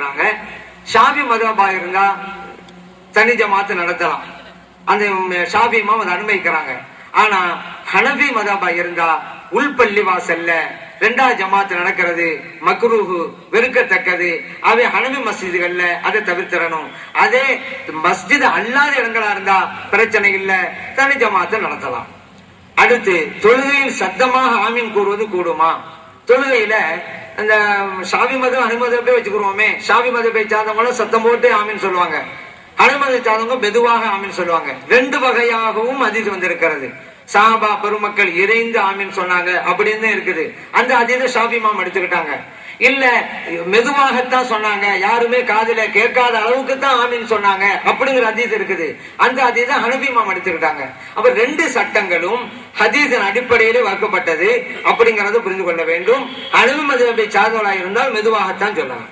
இருக்கிறாங்க. ஷாபி மதபா இருந்தா தனி ஜமாத்து நடத்தலாம். அந்த ஷாபி இமாம் அதை அனுமதிக்கிறாங்க. ஆனா ஹனபி மதபா இருந்தா உள்பள்ளி வாசல்ல ரெண்டாவது ஜமாத்து நடக்கிறது மக்ரூஹு வெறுக்கத்தக்கது. அவை ஹனபி மஸ்ஜிதுகள்ல அதை தவிர்த்திடணும். அதே மஸ்ஜித் அல்லாத இடங்களா இருந்தா பிரச்சனை இல்ல தனி ஜமாத்து நடத்தலாம். அடுத்து தொழுகையில் சத்தமாக ஆமீன் கூறுவது கூடுமா? தொழுகையில அந்த ஷாவி மதம் அனுமதப்பே வச்சுக்கிறோமே ஷாவி மதப்பை சார்ந்தவங்களும் சத்தம் போட்டு ஆமின்னு சொல்லுவாங்க. அனுமதி சார்ந்தவங்க மெதுவாக ஆமின்னு சொல்லுவாங்க. ரெண்டு வகையாகவும் அதிது வந்திருக்கிறது. சாபா பெருமக்கள் இறைந்து ஆமீன் சொன்னாங்க. அப்படின்னு இருக்குது. அந்த அதீத ஷாபிமாம் எடுத்துக்கிட்டாங்க. இல்ல மெதுவாகத்தான் சொன்னாங்க. யாருமே காதுல கேட்காத அளவுக்கு தான் ஆமீன் சொன்னாங்க. அப்படிங்கிற அதீத் இருக்குது. அந்த அதீத ஹனபி மாம் எடுத்துக்கிட்டாங்க. அப்ப ரெண்டு சட்டங்களும் ஹதீஸின் அடிப்படையிலே வகுக்கப்பட்டது. அப்படிங்கறத புரிந்து கொள்ள வேண்டும். அனுபவி மதுவை சார்ந்தவளா இருந்தால் மெதுவாகத்தான் சொன்னாங்க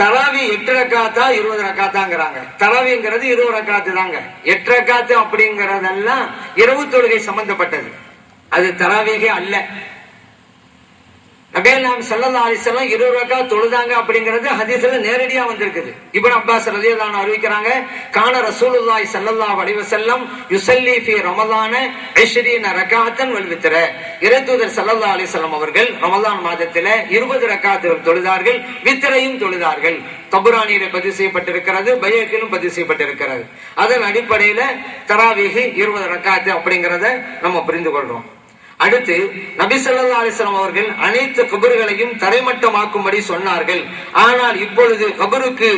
தராவி எட்டு ரக்காத்தா இருபது ரக்காத்தாங்கிறாங்க தராவிங்கிறது இருபது ரக்காத்து தாங்க எட்டு ரக்காத்து அப்படிங்கறதெல்லாம் இரவு தொழுகை சம்பந்தப்பட்டது. அது தராவிகே அல்ல. நபேல் நாம் சல்லல்லா அலிசல்லாம் இருபது ரக்கா தொழுதாங்க அப்படிங்கிறது ஹதீஸ்ல நேரடியா வந்திருக்குது. இப்னு அப்பாஸ் ரலியல்லாஹு அறிவிக்கிறாங்க கான ரசூலுல்லாய் செல்லல்லா வடிவ செல்லம் யுசல்லி ஃபீ ரமலான 20 ரக்காத்தன் வல் இறைத்தூதர் சல்லா அலிசல்லாம் அவர்கள் ரமதான் மாதத்தில 20 ரக்காத்துகள் தொழுதார்கள் வித்திரையும் தொழுதார்கள். தபுரானியில பதிவு செய்யப்பட்டிருக்கிறது பையக்கிலும் பதிவு செய்யப்பட்டிருக்கிறது. அதன் அடிப்படையில தராவிகி இருபது ரக்காத்து அப்படிங்கறத நம்ம புரிந்து கொள்றோம். அடுத்து நபி சொல்லா அலிஸ்லாம் அவர்கள் அனைத்து கபறுகளையும் தரைமட்டமாக்கும்படி சொன்னார்கள். ஆனால் இப்பொழுது கபருக்கு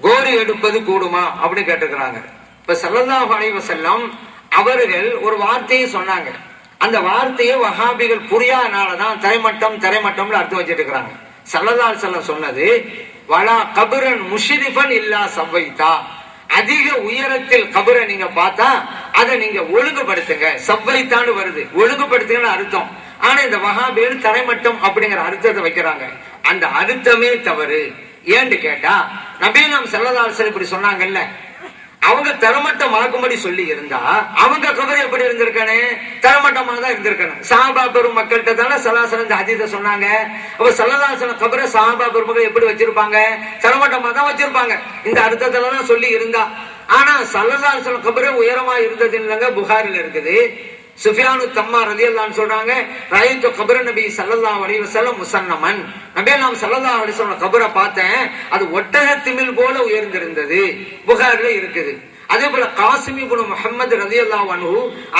கோரி எடுப்பது கூடுமா? அப்படின்னு கேட்டுக்கிறாங்க இப்ப ஸல்லல்லாஹு அலைவசல்லாம் அவர்கள் ஒரு வார்த்தையை சொன்னாங்க. அந்த வார்த்தையை வஹாபிகள் புரியாதனாலதான் தரைமட்டம் தரைமட்டம்னு அர்த்தம் வச்சிட்டு இருக்கிறாங்க ஸல்லல்லாஹு சொன்னது வலா கபரன் முஷிரிஃபன் இல்லா சவ்வைத்தா. அதிக உயரத்தில் கபரை நீங்க பார்த்தா அதை நீங்க ஒழுங்குபடுத்துங்க. சவ்வைத்தான்னு வருது. ஒழுங்குபடுத்துங்கன்னு அர்த்தம். ஆனா இந்த வகாபிகள் தரைமட்டம் அப்படிங்கிற அர்த்தத்தை வைக்கிறாங்க. அந்த அர்த்தமே தவறு. ஏன்னு கேட்டா நபீனம் செல்லதாசர் இப்படி சொன்னாங்கல்ல அவங்க தரமட்டம் ஆக்கும்படி சொல்லி இருந்தா அவங்க கபர் எப்படி இருந்திருக்கானே? தரமட்டமா தான் இருந்திருக்கணும். சாபா பெரும் மக்கள்கிட்ட தானே சலாசலம் இந்த அதீத சொன்னாங்க. அப்ப சல்லதாசன கபரை சாபா பெருமக்கள் எப்படி வச்சிருப்பாங்க? தரமட்டமா தான் வச்சிருப்பாங்க. இந்த அர்த்தத்துல தான் சொல்லி இருந்தா. ஆனா சல்லதாசன கபரே உயரமா இருந்தது இல்லைங்க புகாரில் இருக்குது. சுஃபியானு தம்மா ரலியல்லான்னு சொல்றாங்க ராயித்து கபர நபி சல்லல்லா அலைஹி வஸல்லம் முசன்னமன். நபி நாம் சல்லல்லா அலைஹி சொன்ன கபரை பார்த்தேன் அது ஒட்டக திமில் போல உயர்ந்திருந்தது. புகாரில் இருக்குது. அதே போல காசிமி குணு முகமது ரதியல்லாஹ் அனு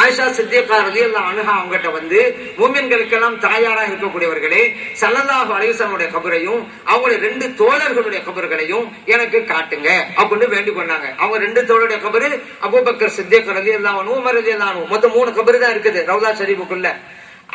ஆயிஷா சித்தியக்கா ரதி அல்லா அனுஹா அவங்ககிட்ட வந்து மூமின்களுக்கெல்லாம் தாயாரா இருக்கக்கூடியவர்களே ஸல்லல்லாஹு அலிசனுடைய கபரையும் அவங்களுடைய ரெண்டு தோழர்களுடைய கபர்களையும் எனக்கு காட்டுங்க அப்படின்னு வேண்டிக் கொண்டாங்க. அவங்க ரெண்டு தோழருடைய கபரு அபுபக்கர் சித்தியக்கர் ரதி அல்லா அனு உமர் ரதி அல்லா அனு மொத்தம் மூணு கபரு தான் இருக்குது ரவுதா ஷரீஃபுக்குள்ள.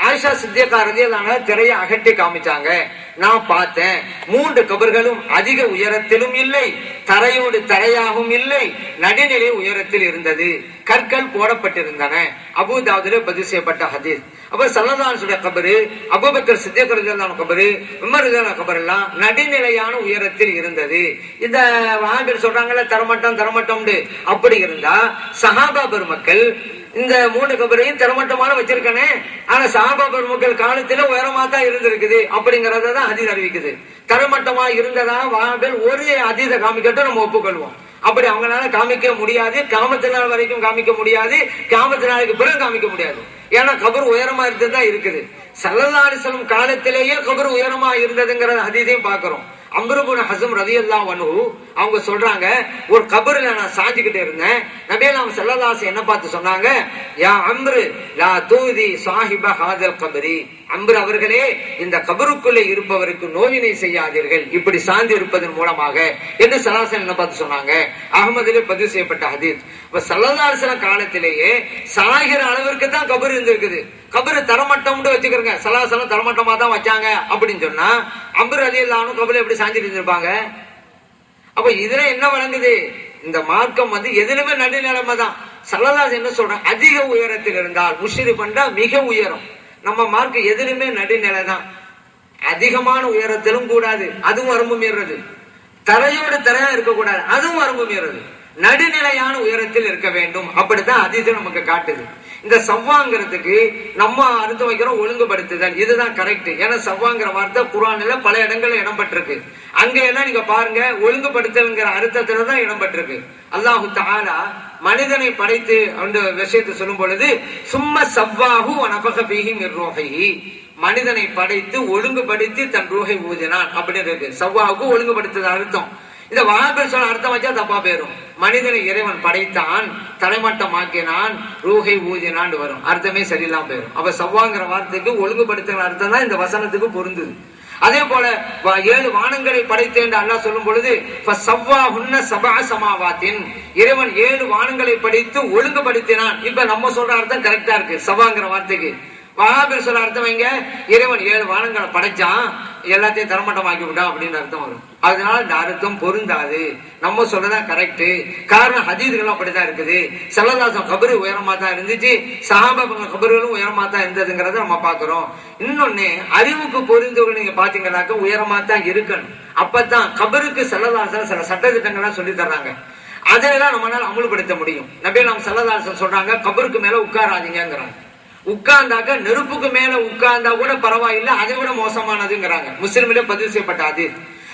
ஆயிஷா சித்தியக்கா ரதியலான திரைய அகட்டி காமிச்சாங்க. நான் பார்த்தேன். மூன்று கபர்களும் அதிக உயரத்திலும் இல்லை தரையோடு தரையாகவும் இல்லை நடுநிலை உயரத்தில் இருந்தது. கற்கள் போடப்பட்டிருந்தன. அபுதாவுதிலே பதிவு செய்யப்பட்ட ஹதீஸ். அப்ப சல்லதானுடைய கபரு அபுபக்கர் சித்தியக்கரதான கபரு விமருதான கபர் எல்லாம் நடுநிலையான உயரத்தில் இருந்தது. இந்த வாங்கல் சொல்றாங்கல்ல தரமட்டம் தரமட்டம்னு. அப்படி இருந்தா சஹாபா பெருமக்கள் இந்த மூணு கபரையும் தரமட்டமான வச்சிருக்கனே. ஆனா சாபா பெருமக்கள் காலத்துல உயரமா தான் இருந்திருக்குது. அப்படிங்கறத தான் அதீத அறிவிக்குது. தரமட்டமா இருந்ததா வாங்கள் ஒரு அதீத காமிக்கட்டும் நம்ம ஒப்புக்கொள்வோம். அப்படி அவங்களால காமிக்க முடியாது. காமத்து நாள் வரைக்கும் காமிக்க முடியாது. காமத்து நாளுக்கு பிறகு காமிக்க முடியாது. ஏன்னா கபர் உயரமா இருந்ததா இருக்குது. சல்லல்லாரிசலம் காலத்திலேயே கபர் உயரமா இருந்ததுங்கிற அதீதையும் பாக்குறோம் அம்ருபுன் ஹசம் ரதி அல்லா வனு அவங்க சொல்றாங்க ஒரு கபருல நான் சாஞ்சுக்கிட்டு இருந்தேன். நபேரா அவன் செல்லதாசன் என்ன பார்த்து சொன்னாங்க? யா அம்ரு லா தூதி சாஹிப ஹாதல் கபரி. அம்பர் அவர்களே இந்த கபருக்குள்ளே இருப்பவருக்கு நோயினை செய்யாதீர்கள். இப்படி சார்ந்து இருப்பதன் மூலமாக என்று சலாசன் என்ன பார்த்து சொன்னாங்க? அகமதிலே பதிவு செய்யப்பட்ட ஹதீஸ். இப்ப சல்லதாசன காலத்திலேயே சாகிற அளவிற்கு தான் கபர் இருந்திருக்குது. கபரு தரமட்டம்னு வச்சுக்கிறங்க சலாசலம் தரமட்டமா தான் வச்சாங்க அப்படின்னு சொன்னா அம்பர் அலி இல்லாமல் கபர் எப்படி சாஞ்சிட்டு இருந்திருப்பாங்க? அப்ப இதுல என்ன வழங்குது? இந்த மார்க்கம் வந்து எதிலுமே நடுநிலைமை தான் சல்லதாஸ் என்ன சொல்ற அதிக உயரத்தில் இருந்தால் முஷிரி பண்டா மிக உயரம். நம்ம மார்க் எதிலுமே நடுநிலை தான் அதிகமான உயரத்திலும் கூடாது. அதுவும் வரம்பு மீறது தரையோடு தரையா இருக்கக்கூடாது. அதுவும் வரம்பு மீறது நடுநிலையான உயரத்தில் இருக்க வேண்டும். அப்படித்தான் அதிது நமக்கு காட்டுது. இந்த சவ்வாங்கிறதுக்கு நம்ம அர்த்தம் வைக்கிறோம் ஒழுங்குபடுத்துதல். இதுதான் கரெக்ட் ஏன்னா சவ்வாங்கிற வார்த்தை குரான்ல பல இடங்கள்ல இடம்பெற்றிருக்கு. அங்க எல்லாம் நீங்க பாருங்க ஒழுங்குபடுத்தல்ங்கிற அர்த்தத்துல தான் இடம்பெற்றிருக்கு. அல்லாஹு தாலா மனிதனை படைத்து அந்த விஷயத்தை சொல்லும் பொழுது சும்மா சவ்வாகு வனபக பீஹி மனிதனை படைத்து ஒழுங்குபடுத்தி தன் ரூகை ஊதினான். அப்படின்னு இருக்கு. சவ்வாவுக்கு ஒழுங்குபடுத்துது அர்த்தம். இந்த வகாபர் சொல்ல அர்த்தம் வச்சா தப்பா போயிரும். மனிதனை இறைவன் படைத்தான் தலைமட்டமாக்கினான் ரூஹை ஊதினான் வரும். அர்த்தமே சரியில்லாம போயிடும் அப்ப சவ்வாங்கிற வார்த்தைக்கு ஒழுங்குபடுத்துகிற அர்த்தம் தான் இந்த வசனத்துக்கு பொருந்துது. அதே போல ஏழு வானங்களை படைத்தேன் என்று அல்லாஹ் சொல்லும் பொழுது சவ்வாஹுன்ன சபா சமாவாத்தின். இறைவன் ஏழு வானங்களை படைத்து ஒழுங்குபடுத்தினான். இப்ப நம்ம சொல்ற அர்த்தம் கரெக்டா இருக்கு. சவாங்கிற வார்த்தைக்கு. வகாபிர் சொல்ல அர்த்தம் வைங்க இறைவன் ஏழு வானங்களை படைச்சான். எல்லாத்தையும் தரமட்டமாக்கி விட்டா அப்படின்னு அர்த்தம் வரும். அதனால இந்த அர்த்தம் பொருந்தாது. நம்ம சொல்றதா கரெக்ட் காரணம் ஹதீதுகள் அப்படிதான் இருக்குது. செல்லதாசம் கபரு உயரமா தான் இருந்துச்சு. சஹாபங்க கபர்களும் உயரமா தான் இருந்ததுங்கிறத நம்ம பாக்குறோம் இன்னொன்னு அறிவுக்கு பொருந்தவங்க நீங்க பாத்தீங்கன்னாக்க உயரமா தான் இருக்கணும். அப்பதான் கபருக்கு செல்லதாசம் சில சட்டத்திட்டங்கள்லாம் சொல்லி தர்றாங்க. அதையெல்லாம் நம்மளால அமுல்படுத்த முடியும். நபி நாம் செல்லதாசன் சொல்றாங்க கபருக்கு மேல உட்காராதீங்கிறாங்க உட்கார்ந்தாக்க நெருப்புக்கு மேல உட்கார்ந்தா கூட பரவாயில்லை அதை விட மோசமானதுங்கிறாங்க. முஸ்லிமிலே பதிவு செய்யப்பட்டாது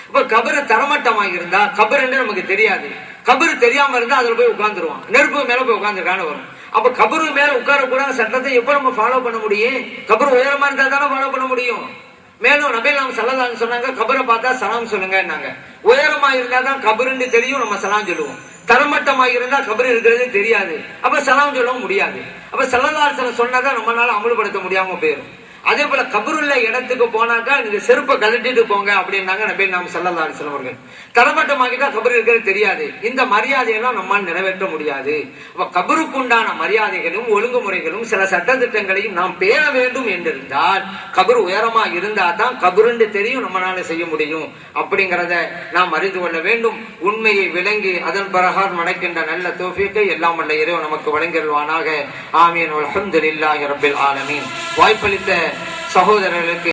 இப்ப கபரு தரமட்டமாக இருந்தா கபருன்னு நமக்கு தெரியாது. கபரு தெரியாம இருந்தா அதுல போய் உட்கார்ந்துருவான். நெருப்பு மேல போய் உட்கார்ந்துருக்கான்னு வரும். அப்ப கபரு மேல உட்கார கூடாத சட்டத்தை எப்ப நம்ம ஃபாலோ பண்ண முடியும்? கபரு உயரமா இருந்தா தானே ஃபாலோ பண்ண முடியும்? மேலும் நபி நாம் சலதான்னு சொன்னாங்க கபரை பார்த்தா சலாம் சொல்லுங்கன்னாங்க. உயரமா இருந்தா தான் கபருன்னு தெரியும் நம்ம சலாம் சொல்லுவோம். தரமட்டமாக இருந்தால் கபர் இருக்கிறது தெரியாது. அப்ப சலாம் சொல்லவும் முடியாது. அப்ப சல்லல்லாஹு சொன்னதை நம்மளால அமல்படுத்த முடியாம போயிடும் அதே போல கபருள்ள இடத்துக்கு போனாக்கா நீங்க செருப்பை கழட்டிட்டு போங்க அப்படின்னாங்க நபி நாம் சல்லல்லாஹு அலைஹி வஸல்லம் கபர் இருக்கிறது தெரியாது. இந்த மரியாதையெல்லாம் நம்மால் நிறைவேற்ற முடியாது. அப்ப கபருக்கு உண்டான மரியாதைகளும் ஒழுங்குமுறைகளும் சில சட்டத்திட்டங்களையும் நாம் பேண வேண்டும் என்றிருந்தால் கபர் உயரமா இருந்தா தான் கபருன்னு தெரியும் நம்மளால செய்ய முடியும். அப்படிங்கிறத நாம் அறிந்து கொள்ள வேண்டும். உண்மையை விளங்கி அதன் பிரகாரம் நடக்கின்ற நல்ல தோஃபியத்தை எல்லாம் வல்ல இறைவன் நமக்கு வழங்கிடுவானாக ஆமீன். அல்ஹம்துலில்லாஹி ரபில் ஆலமீன். வாய்ப்பளித்த சகோதரர்களுக்கு